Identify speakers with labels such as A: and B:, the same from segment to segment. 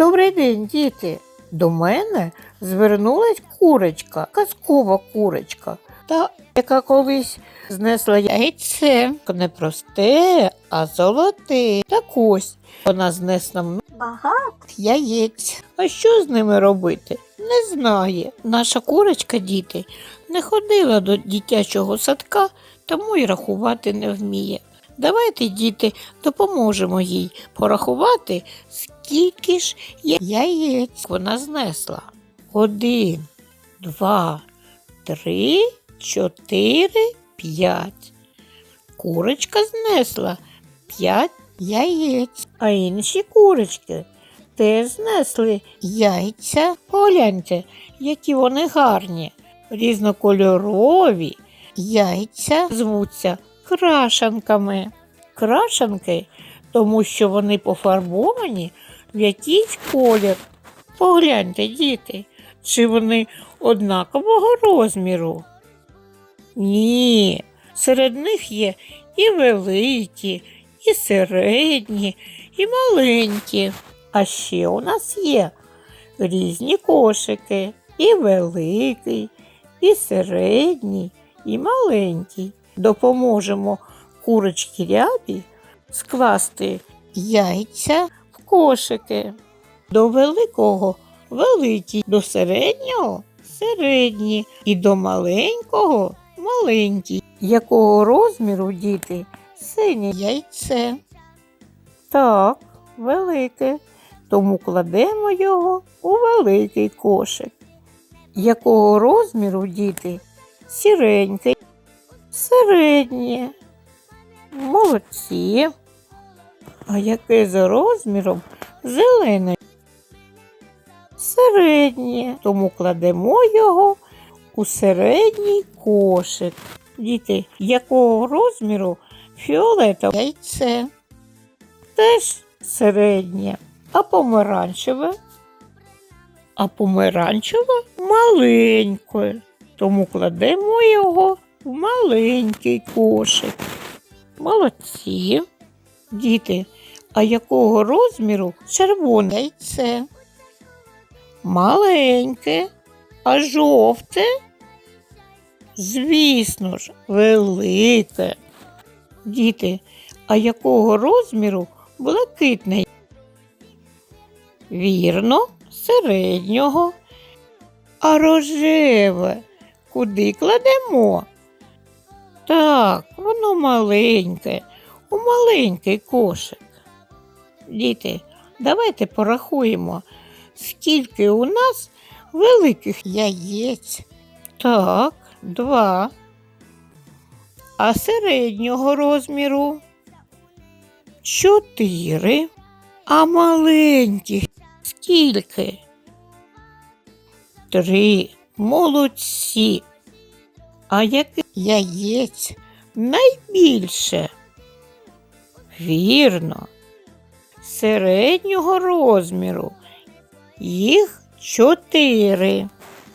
A: Добрий день, діти. До мене звернулась курочка, казкова курочка, та яка колись знесла яйце не просте, а золоте. Так ось вона знесла
B: Багато
A: яєць. А що з ними робити? Не знає. Наша курочка, діти, не ходила до дитячого садка, тому й рахувати не вміє. Давайте, діти, допоможемо їй порахувати, скільки ж яєць вона знесла. Один, два, три, чотири, п'ять. Курочка знесла п'ять яєць, а інші курочки теж знесли яйця. Погляньте, які вони гарні, різнокольорові. Яйця звуться крашанками. Крашанки, тому що вони пофарбовані в якийсь колір. Погляньте, діти, чи вони однакового розміру? Ні, серед них є і великі, і середні, і маленькі. А ще у нас є різні кошики, і великий, і середній, і маленький. Допоможемо курочці рябі скласти яйця в кошики. До великого великі, до середнього середні, і до маленького маленький. Якого розміру діти синє яйце? Так, велике. Тому кладемо його у великий кошик. Якого розміру діти? Сіреньке, середнє. Молодці. А яке за розміром зелене? Середнє. Тому кладемо його у середній кошик. Діти, якого розміру фіолетове яйце? Теж середнє, а помаранчеве? А помаранчеве маленьке. Тому кладемо його в маленький кошик. Молодці. Діти, а якого розміру червоне яйце? Маленьке, а жовте? Звісно ж, велике. Діти, а якого розміру блакитне? Вірно, середнього. А рожеве куди кладемо? Так, воно маленьке, у маленький кошик. Діти, давайте порахуємо, скільки у нас великих яєць. Так, два. А середнього розміру чотири. А маленьких скільки? Три. Молодці. А яких яєць найбільше? Вірно. Середнього розміру. Їх чотири.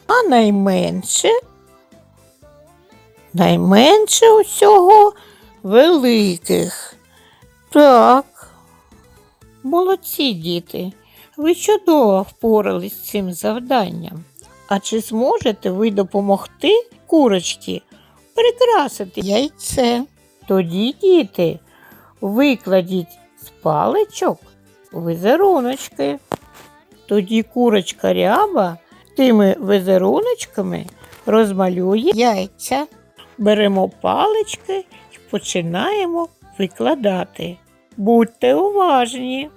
A: А найменше? Найменше усього великих. Так. Молодці діти. Ви чудово впорались з цим завданням. А чи зможете ви допомогти курочці прикрасити яйце? Тоді, діти, викладіть з паличок візеруночки. Тоді курочка ряба тими візеруночками розмалює яйця. Беремо палички і починаємо викладати. Будьте уважні.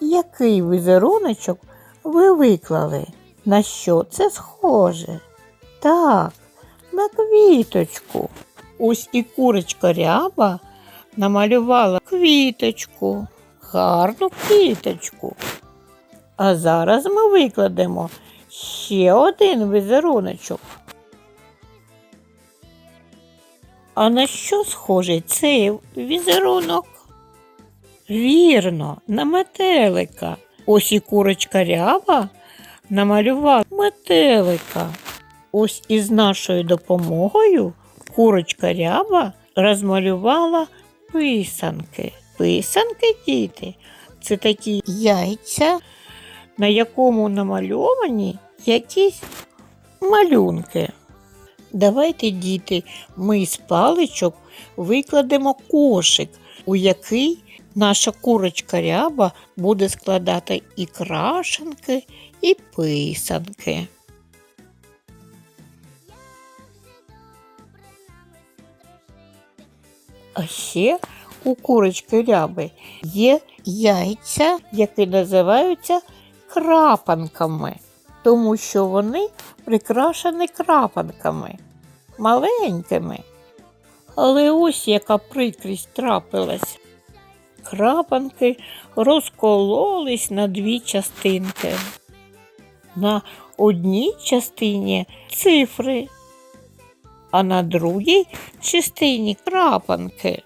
A: Який візеруночок ви виклали? На що це схоже? Так, на квіточку. Ось і курочка ряба намалювала квіточку, гарну квіточку. А зараз ми викладемо ще один візеруночок. А на що схожий цей візерунок? Вірно, на метелика. Ось і курочка ряба намалювала метелика. Ось із нашою допомогою курочка ряба розмалювала писанки. Писанки, діти, Це такі яйця, на якому намальовані якісь малюнки. Давайте, діти, ми з паличок викладемо кошик, у який наша курочка ряба буде складати і крашенки, і писанки. А ще у курочки ряби є яйця, які називаються крапанками, тому що вони прикрашені крапанками, маленькими. Але ось яка прикрість трапилась. Крапанки розкололись на дві частинки. На одній частині цифри, а на другій частині крапанки.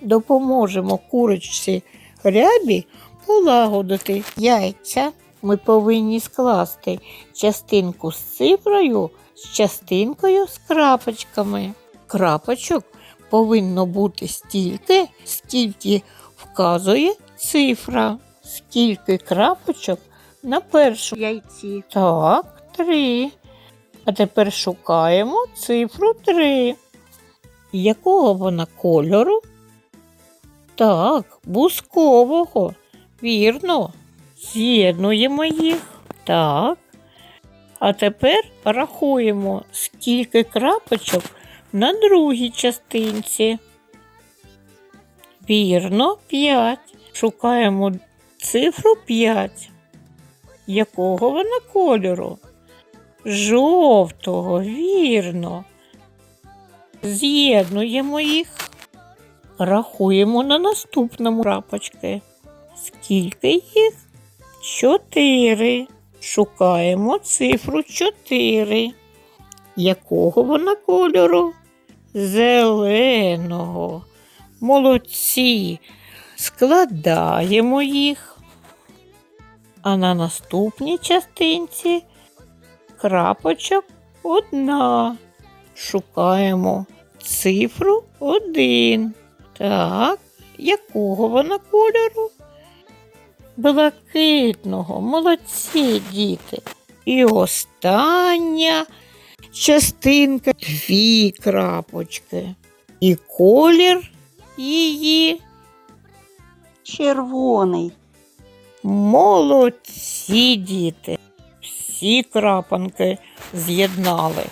A: Допоможемо курочці рябі полагодити яйця. Ми повинні скласти частинку з цифрою з частинкою з крапочками. Крапочок повинно бути стільки, скільки вказує цифра, скільки крапочок на першому яйці. Так, три. А тепер шукаємо цифру 3. Якого вона кольору? Так, бускового. Вірно. З'єднуємо їх. Так. А тепер рахуємо, скільки крапочок на другій частинці. Вірно, 5. Шукаємо цифру 5. Якого вона кольору? Жовтого, вірно. З'єднуємо їх. Рахуємо на наступному крапочки. Скільки їх? Чотири. Шукаємо цифру 4. Якого вона кольору? Зеленого. Молодці. Складаємо їх. А на наступній частинці крапочок одна. Шукаємо цифру один. Так, якого вона кольору? Блакитного, молодці діти. І остання частинка дві крапочки. І колір її
B: Червоний.
A: молодці діти. Всі крапанки з'єднали.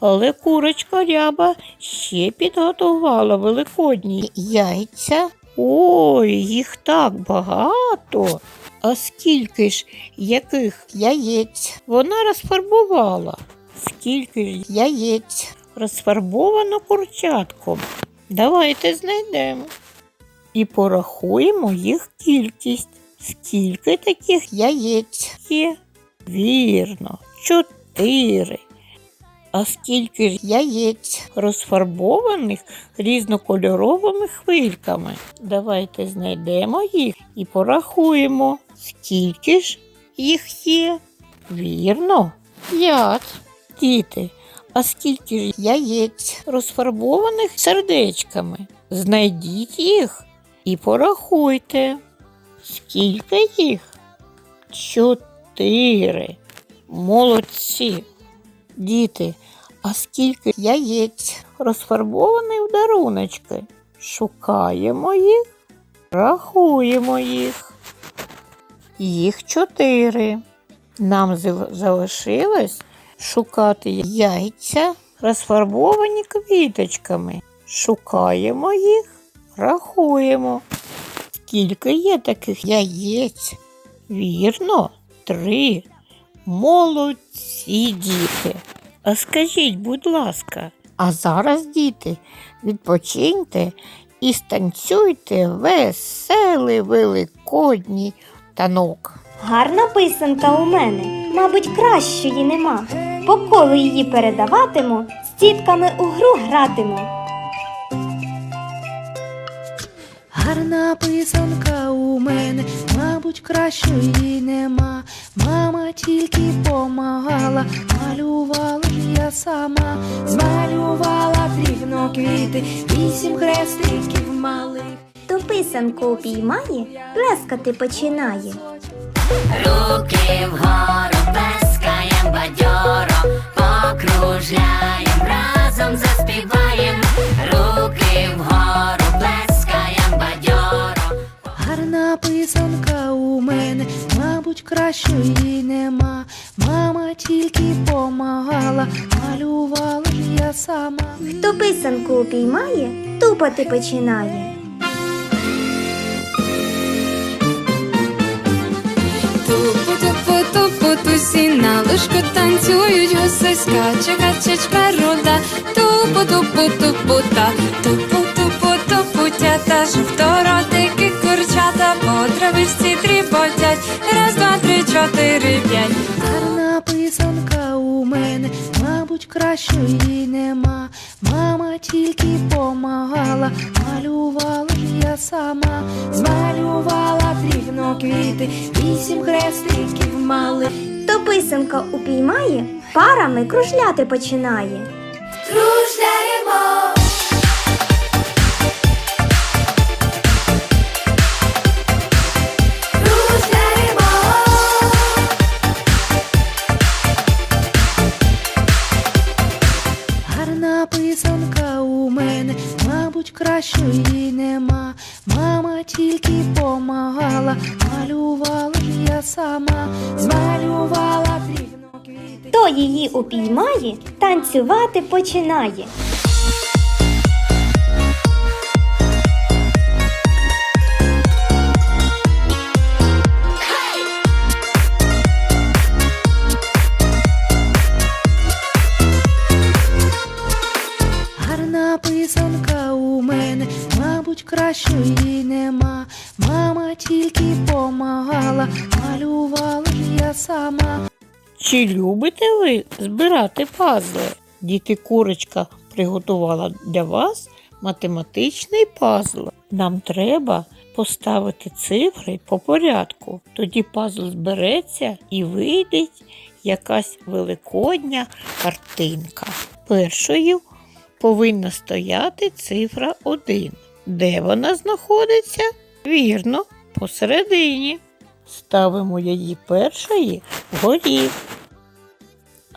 A: Але курочка ряба ще підготувала великодні яйця. Ой, їх так багато. А скільки ж яких яєць вона розфарбувала? Скільки яєць розфарбовано курчатком? Давайте знайдемо. І порахуємо їх кількість. Скільки таких яєць є? Вірно, чотири. А скільки ж яєць розфарбованих різнокольоровими хвильками? Давайте знайдемо їх і порахуємо, скільки ж їх є. Вірно, п'ять. Діти, а скільки ж яєць розфарбованих сердечками? Знайдіть їх і порахуйте. Скільки їх? Чотири. Молодці. Діти, а скільки яєць розфарбованих в даруночки? Шукаємо їх, рахуємо їх. Їх чотири. Нам залишилось шукати яйця, розфарбовані квіточками. Шукаємо їх, рахуємо. Скільки є таких яєць? Вірно, три. Молодці, діти. А скажіть, будь ласка, а зараз, діти, відпочиньте і станцюйте веселий великодній танок.
C: Гарна писанка у мене, мабуть, кращої нема. По колу її передаватиму, з тітками у гру гратиму.
D: Гарна писанка у мене, мабуть, кращої нема. Мама тільки помагала, малювала ж я сама, змалювала дрібно квіти, вісім хрестиків малих.
C: Ту писанку упіймає, плескати починає.
B: Руки вгору плескаєм бадьоро, покружляєм, разом заспіваєм. Руки вгору плескаєм бадьоро.
D: Гарна писанка у мене, мабуть, кращої нема. Мама тільки помагала, малювала ж я сама.
C: Хто писанку упіймає, тупати починає.
E: Тупу, на лужку танцюють гуси, скаче качечка руда. Тупу, тупу, тупу, та тупу, тупу, тупу, тята, жовторотики курчата, по травичці тріпотять. Раз, два, три, чотири, п'ять.
D: Гарна писанка у мене, мабуть, кращої нема. Мама тільки помагала, малювала ж я сама, змалювала дрібно квіти, вісім хрестиків мали.
C: Писанка упіймає, парами кружляти починає.
B: Кружляємо. Кружляємо.
D: Гарна писанка у мене, мабуть, кращої нема. Мама тільки помагала, малювала ж я сама,
C: її упіймає, танцювати починає.
D: Гарна писанка у мене, мабуть, кращої нема. Мама тільки помагала, малювала ж я сама.
A: Чи любите ви збирати пазли? Діти курочка приготувала для вас математичний пазл. Нам треба поставити цифри по порядку. Тоді пазл збереться і вийде якась великодня картинка. Першою повинна стояти цифра 1. Де вона знаходиться? Вірно, посередині. Ставимо її першої вгорі.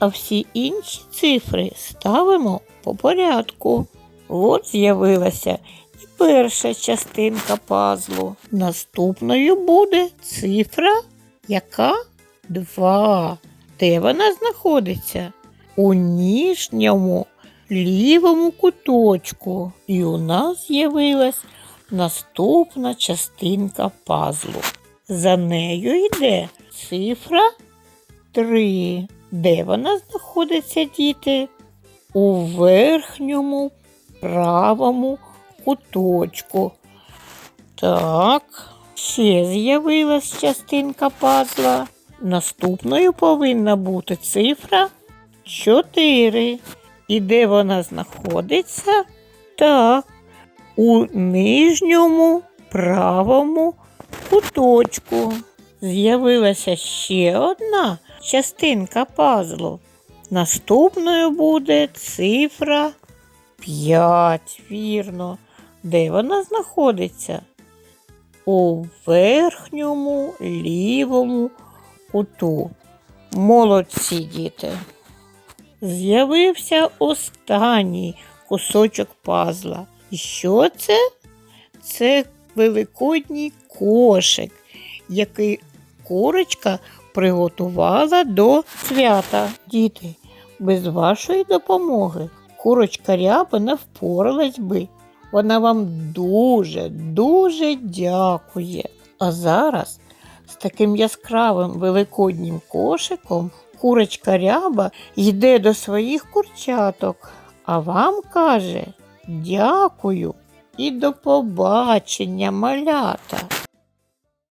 A: А всі інші цифри ставимо по порядку. От з'явилася і перша частинка пазлу. Наступною буде цифра, яка 2. Де вона знаходиться? У ніжньому лівому куточку. І у нас з'явилась наступна частинка пазлу. За нею йде цифра 3. Де вона знаходиться, діти? У верхньому правому куточку. Так, ще з'явилась частинка пазла. Наступною повинна бути цифра 4. І де вона знаходиться? Так, у нижньому правому куточку. З'явилася ще одна частинка пазлу. Наступною буде цифра 5, вірно. Де вона знаходиться? У верхньому лівому куту. Молодці діти. З'явився останній кусочок пазла. І що це? Це великодній кошик, який курочка приготувала до свята. Діти, без вашої допомоги курочка ряба не впоралась би. Вона вам дуже, дуже дякує. А зараз з таким яскравим великоднім кошиком курочка ряба йде до своїх курчаток, а вам каже дякую і до побачення, малята.